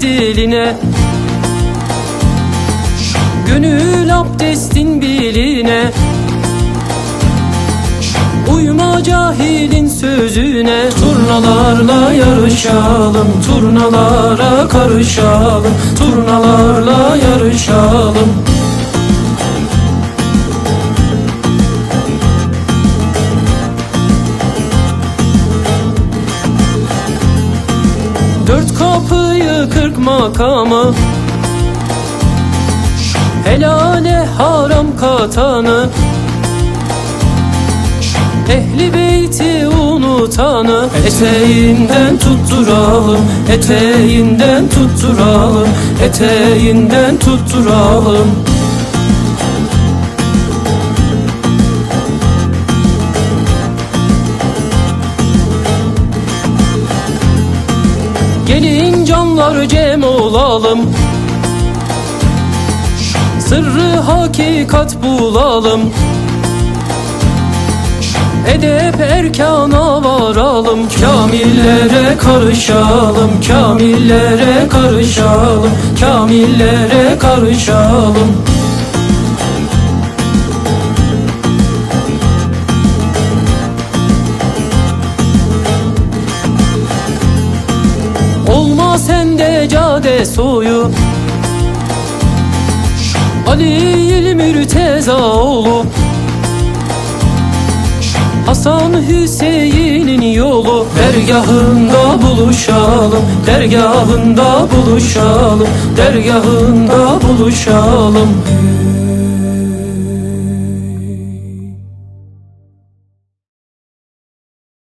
diline. Gönül abdestin biline. Uyma cahilin sözüne. Turnalarla yarışalım Turnalara karışalım Turnalarla Dört kapıyı kırk makamı Helale haram katanı Ehli beyti unutanı Eteğinden tutturalım Eteğinden tutturalım Eteğinden tutturalım Gelin canlar cem olalım. Sırrı hakikat bulalım. Edep erkana varalım. Kamillere karışalım Kamillere karışalım Kamillere karışalım sende cade soyu Ali Mürteza oğlu. Hasan Hüseyin'in yolu. Dergahında buluşalım Dergahında buluşalım Dergahında buluşalım